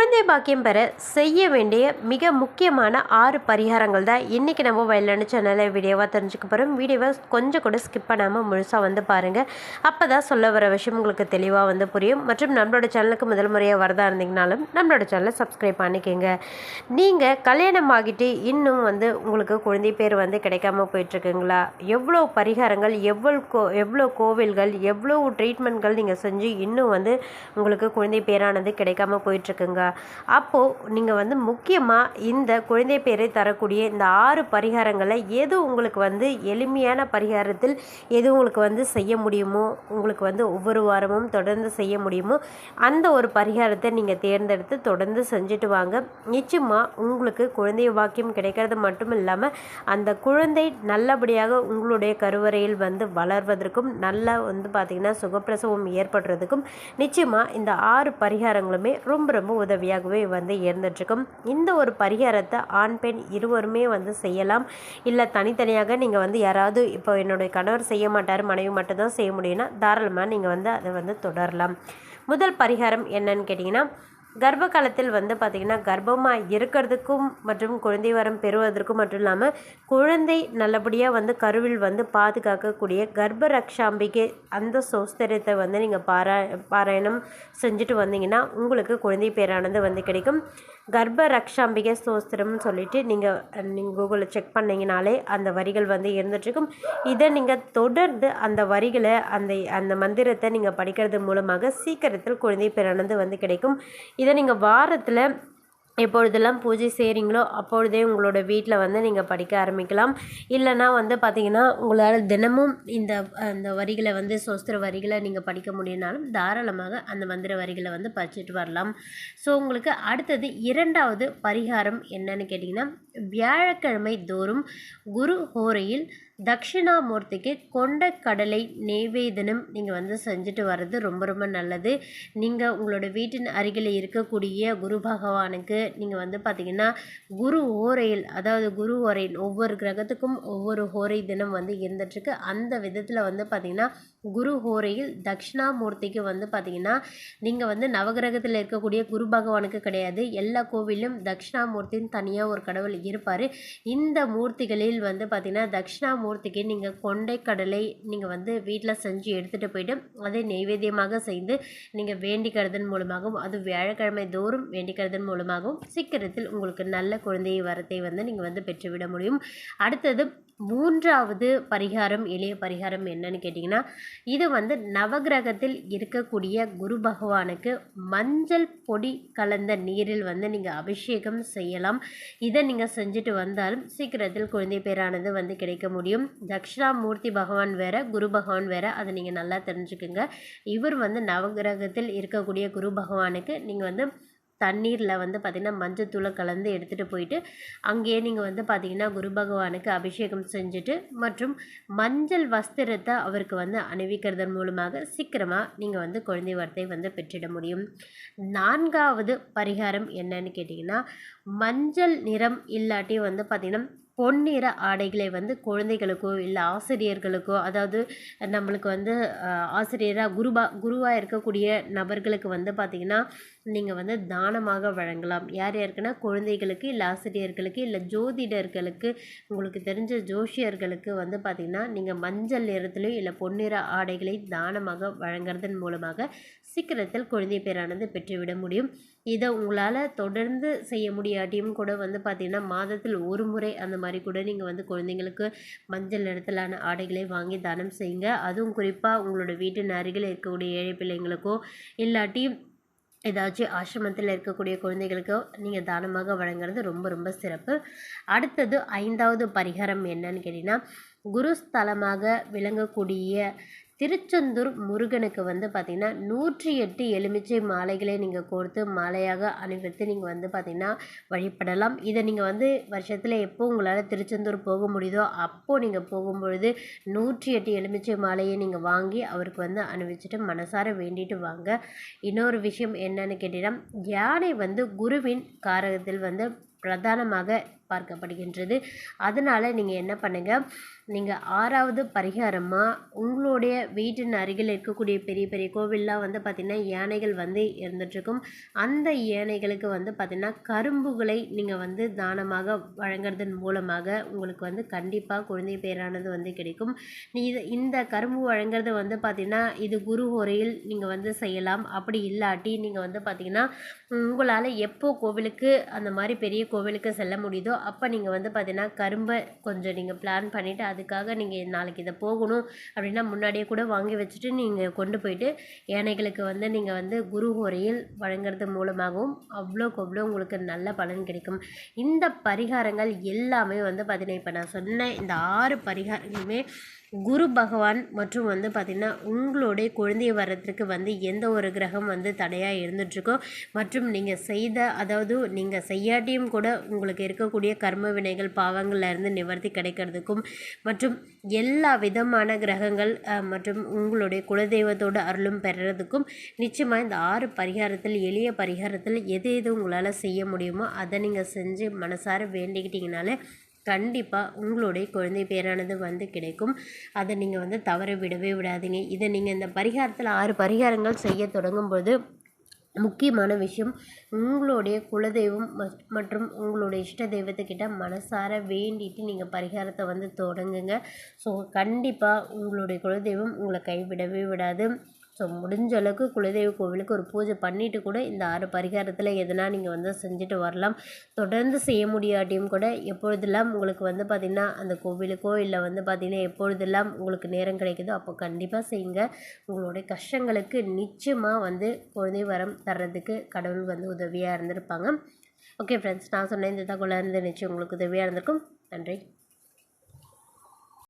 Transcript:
குழந்தை பாக்கியம் பெற செய்ய வேண்டிய மிக முக்கியமான ஆறு பரிகாரங்கள் தான் இன்றைக்கி நம்ம வயலான சேனலில் வீடியோவாக தெரிஞ்சுக்க போகிறோம் வீடியோவை கொஞ்சம் கூட ஸ்கிப் பண்ணாமல் முழுசாக வந்து பாருங்கள் அப்போ தான் சொல்ல வர விஷயம் உங்களுக்கு தெளிவாக வந்து புரியும். மற்றும் நம்மளோட சேனலுக்கு முதல் முறையாக வரதா இருந்தீங்கனாலும் நம்மளோட சேனலை சப்ஸ்கிரைப் பண்ணிக்கோங்க. நீங்கள் கல்யாணம் ஆகிட்டு இன்னும் வந்து உங்களுக்கு குழந்தை பேர் வந்து கிடைக்காம போயிட்டுருக்குங்களா? எவ்வளோ பரிகாரங்கள் எவ்வளோ கோ எவ்வளோ கோவில்கள் எவ்வளோ ட்ரீட்மெண்ட்கள் நீங்கள் செஞ்சு இன்னும் வந்து உங்களுக்கு குழந்தை பேரானது கிடைக்காம போயிட்டுருக்குங்க. அப்போது நீங்கள் வந்து முக்கியமாக இந்த குழந்தை பேரை தரக்கூடிய இந்த ஆறு பரிகாரங்களை எது உங்களுக்கு வந்து எளிமையான பரிகாரத்தில் எது உங்களுக்கு வந்து செய்ய முடியுமோ உங்களுக்கு வந்து ஒவ்வொரு வாரமும் தொடர்ந்து செய்ய முடியுமோ அந்த ஒரு பரிகாரத்தை நீங்கள் தேர்ந்தெடுத்து தொடர்ந்து செஞ்சுட்டு வாங்க. நிச்சயமாக உங்களுக்கு குழந்தை வாக்கியம் கிடைக்கிறது மட்டும் இல்லாமல் அந்த குழந்தை நல்லபடியாக உங்களுடைய கருவறையில் வந்து வளர்வதற்கும் நல்லா வந்து பார்த்திங்கன்னா சுகப்பிரசவம் ஏற்படுறதுக்கும் நிச்சயமாக இந்த ஆறு பரிகாரங்களுமே ரொம்ப ரொம்ப உதவி உதவியாகவே வந்து இருந்துட்டுருக்கும். இந்த ஒரு பரிகாரத்தை ஆண் பெண் இருவருமே வந்து செய்யலாம். இல்லை தனித்தனியாக நீங்கள் வந்து யாராவது இப்போ என்னுடைய கணவர் செய்ய மாட்டார் மனைவி மட்டும்தான் செய்ய முடியும்னா தாராளமாக நீங்கள் வந்து அதை வந்து தொடரலாம். முதல் பரிகாரம் என்னன்னு கேட்டிங்கன்னா கர்ப்ப காலத்தில் வந்து பார்த்திங்கன்னா கர்ப்பமாக இருக்கிறதுக்கும் மற்றும் குழந்தை வரம் பெறுவதற்கும் மட்டும் இல்லாமல் குழந்தை நல்லபடியாக வந்து கருவில் வந்து பாதுகாக்கக்கூடிய கர்ப்ப ரக்ஷாம்பிகை அந்த சோஸ்திரத்தை வந்து நீங்கள் பாரா பாராயணம் செஞ்சுட்டு வந்தீங்கன்னா உங்களுக்கு குழந்தை பேரானது வந்து கிடைக்கும். கர்ப்ப ரக்ஷாம்பிகை சோஸ்திரம்னு சொல்லிட்டு நீங்கள் நீங்கள் கூகுளில் செக் பண்ணிங்கனாலே அந்த வரிகள் வந்து இருந்துகிட்ருக்கும் இதை நீங்கள் தொடர்ந்து அந்த வரிகளை அந்த அந்த மந்திரத்தை நீங்கள் படிக்கிறது மூலமாக சீக்கிரத்தில் குழந்தை பேரானது வந்து கிடைக்கும். இதை நீங்கள் வாரத்தில் எப்பொழுதெல்லாம் பூஜை செய்கிறீங்களோ அப்பொழுதே உங்களோட வீட்டில் வந்து நீங்கள் படிக்க ஆரம்பிக்கலாம். இல்லைனா வந்து பார்த்திங்கன்னா உங்களால் தினமும் இந்த அந்த வரிகளை வந்து சோஸ்திர வரிகளை நீங்கள் படிக்க முடியினாலும் தாராளமாக அந்த மந்திர வரிகளை வந்து படிச்சுட்டு வரலாம். ஸோ உங்களுக்கு அடுத்தது இரண்டாவது பரிகாரம் என்னன்னு கேட்டிங்கன்னா வியாழக்கிழமை தோறும் குரு ஹோரையில் தட்சிணாமூர்த்திக்கு கொண்ட கடலை நெய்வேதனம் நீங்கள் வந்து செஞ்சுட்டு வர்றது ரொம்ப ரொம்ப நல்லது. நீங்கள் உங்களோட வீட்டின் அருகில் இருக்கக்கூடிய குரு பகவானுக்கு நீங்கள் வந்து பார்த்திங்கன்னா குரு ஓரையில் அதாவது குரு ஓரையில் ஒவ்வொரு கிரகத்துக்கும் ஒவ்வொரு ஹோரை தினம் வந்து இருந்துட்டுருக்கு. அந்த விதத்தில் வந்து பார்த்திங்கன்னா குரு ஹோரையில் தட்சிணாமூர்த்திக்கு வந்து பார்த்திங்கன்னா நீங்கள் வந்து நவகிரகத்தில் இருக்கக்கூடிய குரு பகவானுக்கு கிடையாது. எல்லா கோவிலும் தட்சிணாமூர்த்தின்னு தனியாக ஒரு கடவுள் இருப்பார். இந்த மூர்த்திகளில் வந்து பார்த்திங்கன்னா தட்சிணாமூர்த்திக்கு நீங்கள் கொண்டை கடலை நீங்கள் வந்து வீட்டில் செஞ்சு எடுத்துகிட்டு போயிட்டு அதை நெய்வேத்தியமாக செய்து நீங்கள் வேண்டிக்கிறதன் மூலமாகவும் அது வியாழக்கிழமை தோறும் வேண்டிக்கிறதன் மூலமாகவும் சீக்கிரத்தில் உங்களுக்கு நல்ல குழந்தை வரத்தை வந்து நீங்கள் வந்து பெற்றுவிட முடியும். அடுத்தது மூன்றாவது பரிகாரம் எளிய பரிகாரம் என்னன்னு கேட்டிங்கன்னா இது வந்து நவகிரகத்தில் இருக்கக்கூடிய குரு பகவானுக்கு மஞ்சள் பொடி கலந்த நீரில் வந்து நீங்கள் அபிஷேகம் செய்யலாம். இதை நீங்கள் செஞ்சுட்டு வந்தாலும் சீக்கிரத்தில் குழந்தை பேரானது வந்து கிடைக்க முடியும். தக்ஷணாமூர்த்தி பகவான் வேற குரு பகவான் வேற அதை நீங்கள் நல்லா தெரிஞ்சுக்குங்க. இவர் வந்து நவகிரகத்தில் இருக்கக்கூடிய குரு பகவானுக்கு நீங்கள் வந்து தண்ணீரில் வந்து பார்த்திங்கன்னா மஞ்சத்தூளை கலந்து எடுத்துகிட்டு போயிட்டு அங்கேயே நீங்கள் வந்து பார்த்திங்கன்னா குரு பகவானுக்கு அபிஷேகம் செஞ்சுட்டு மற்றும் மஞ்சள் வஸ்திரத்தை அவருக்கு வந்து அணிவிக்கிறதன் மூலமாக சீக்கிரமாக நீங்கள் வந்து குழந்தை வரத்தை வந்து பெற்றிட முடியும். நான்காவது பரிகாரம் என்னன்னு கேட்டிங்கன்னா மஞ்சள் நிறம் இல்லாட்டி வந்து பார்த்திங்கன்னா பொன்னிற ஆடைகளை வந்து குழந்தைகளுக்கோ இல்லை ஆசிரியர்களுக்கோ அதாவது நம்மளுக்கு வந்து ஆசிரியராக குருபா குருவாக இருக்கக்கூடிய நபர்களுக்கு வந்து பார்த்திங்கன்னா நீங்கள் வந்து தானமாக வழங்கலாம். யார் யாருக்குன்னா குழந்தைகளுக்கு இல்லை ஆசிரியர்களுக்கு இல்லை ஜோதிடர்களுக்கு உங்களுக்கு தெரிஞ்ச ஜோஷியர்களுக்கு வந்து பார்த்திங்கன்னா நீங்கள் மஞ்சள் நிறத்துலையும் இல்லை பொன்னிற ஆடைகளை தானமாக வழங்குறதன் மூலமாக சீக்கிரத்தில் குழந்தை பேரானது பெற்றுவிட முடியும். இதை உங்களால் தொடர்ந்து செய்ய முடியாட்டியும் கூட வந்து பார்த்திங்கன்னா மாதத்தில் ஒரு முறை அந்த மாதிரி கூட நீங்கள் வந்து குழந்தைங்களுக்கு மஞ்சள் நிறத்திலான ஆடைகளை வாங்கி தானம் செய்யுங்க. அதுவும் குறிப்பாக உங்களோட வீட்டின் அருகில் இருக்கக்கூடிய ஏழை பிள்ளைங்களுக்கோ இல்லாட்டி ஏதாச்சும் ஆசிரமத்தில் இருக்கக்கூடிய குழந்தைகளுக்கு நீங்கள் தானமாக வழங்குறது ரொம்ப ரொம்ப சிறப்பு. அடுத்தது ஐந்தாவது பரிகாரம் என்னன்னு கேட்டிங்கன்னா குருஸ்தலமாக விளங்கக்கூடிய திருச்செந்தூர் முருகனுக்கு வந்து பார்த்திங்கன்னா நூற்றி எட்டு எலுமிச்சை மாலைகளை நீங்கள் கோர்த்து மாலையாக அணிவித்து நீங்கள் வந்து பார்த்திங்கன்னா வழிபடலாம். இதை நீங்கள் வந்து வருஷத்தில் எப்போ உங்களால் திருச்செந்தூர் போக முடியுதோ அப்போது நீங்கள் போகும்பொழுது நூற்றி எட்டு எலுமிச்சை மாலையை நீங்கள் வாங்கி அவருக்கு வந்து அணிவிச்சுட்டு மனசார வேண்டிட்டு வாங்க. இன்னொரு விஷயம் என்னன்னு கேட்டிங்கன்னா யானை வந்து குருவின் காரகத்தில் வந்து பிரதானமாக பார்க்கப்படுகின்றது அதனால் நீங்கள் என்ன பண்ணுங்கள் நீங்கள் ஆறாவது பரிகாரமாக உங்களுடைய வீட்டின் அருகில் இருக்கக்கூடிய பெரிய பெரிய கோவில்லாம் வந்து பார்த்திங்கன்னா யானைகள் வந்து இருந்துகிட்ருக்கும் அந்த யானைகளுக்கு வந்து பார்த்திங்கன்னா கரும்புகளை நீங்கள் வந்து தானமாக வழங்குறதன் மூலமாக உங்களுக்கு வந்து கண்டிப்பாக குழந்தை பேரானது வந்து கிடைக்கும். நீ இது இந்த கரும்பு வழங்குறது வந்து பார்த்திங்கன்னா இது குரு உரையில் நீங்கள் வந்து செய்யலாம். அப்படி இல்லாட்டி நீங்கள் வந்து பார்த்திங்கன்னா உங்களால் எப்போ கோவிலுக்கு அந்த மாதிரி பெரிய கோவிலுக்கு செல்ல முடியுதோ அப்போ நீங்கள் வந்து பார்த்தீங்கன்னா கரும்பை கொஞ்சம் நீங்கள் பிளான் பண்ணிவிட்டு அதுக்காக நீங்கள் நாளைக்கு இதை போகணும் அப்படின்னா முன்னாடியே கூட வாங்கி வச்சுட்டு நீங்கள் கொண்டு போயிட்டு யானைகளுக்கு வந்து நீங்கள் வந்து குரு உரையில் வழங்குறது மூலமாகவும் அவ்வளோக்கு அவ்வளோ உங்களுக்கு நல்ல பலன் கிடைக்கும். இந்த பரிகாரங்கள் எல்லாமே வந்து பார்த்திங்கன்னா இப்போ நான் சொன்ன இந்த ஆறு பரிகாரங்களுமே குரு பகவான் மற்றும் வந்து பார்த்திங்கன்னா உங்களுடைய குழந்தைய வரத்துக்கு வந்து எந்த ஒரு கிரகம் வந்து தடையாக இருந்துகிட்ருக்கோ மற்றும் நீங்கள் செய்த அதாவது நீங்கள் செய்யாட்டியும் கூட உங்களுக்கு இருக்கக்கூடிய கர்ம வினைகள் பாவங்கள்லேருந்து நிவர்த்தி கிடைக்கிறதுக்கும் மற்றும் எல்லா விதமான கிரகங்கள் மற்றும் உங்களுடைய குலதெய்வத்தோட அருளும் பெறுறதுக்கும் நிச்சயமாக இந்த ஆறு பரிகாரத்தில் எளிய பரிகாரத்தில் எது எது உங்களால் செய்ய முடியுமோ அதை நீங்கள் செஞ்சு மனசார வேண்டிக்கிட்டிங்கனாலே கண்டிப்பாக உங்களுடைய குழந்தை பேரானது வந்து கிடைக்கும். அதை நீங்கள் வந்து தவற விடவே விடாதீங்க. இதை நீங்கள் இந்த பரிகாரத்தில் ஆறு பரிகாரங்கள் செய்ய தொடங்கும்போது முக்கியமான விஷயம் உங்களுடைய குலதெய்வம் மத்- மற்றும் உங்களுடைய இஷ்ட தெய்வத்துக்கிட்ட மனசார வேண்டிட்டு நீங்கள் பரிகாரத்தை வந்து தொடங்குங்க. ஸோ கண்டிப்பாக உங்களுடைய குலதெய்வம் உங்களை கைவிடவே விடாது. ஸோ முடிஞ்ச அளவுக்கு குலதெய்வ கோவிலுக்கு ஒரு பூஜை பண்ணிவிட்டு கூட இந்த ஆறு பரிகாரத்தில் எதனா நீங்கள் வந்து செஞ்சுட்டு வரலாம். தொடர்ந்து செய்ய முடியாட்டியும் கூட எப்பொழுதெல்லாம் உங்களுக்கு வந்து பார்த்திங்கன்னா அந்த கோவிலுக்கோ இல்லை வந்து பார்த்திங்கன்னா எப்பொழுதெல்லாம் உங்களுக்கு நேரம் கிடைக்குதோ அப்போ கண்டிப்பாக செய்யுங்க. உங்களுடைய கஷ்டங்களுக்கு நிச்சயமாக வந்து குழந்தை வரம் தர்றதுக்கு கடவுள் வந்து உதவியாக இருந்திருப்பாங்க. ஓகே ஃப்ரெண்ட்ஸ் நான் சொன்ன இந்த தகவலாக இருந்து நிச்சயம் உங்களுக்கு உதவியாக இருந்திருக்கும். நன்றி.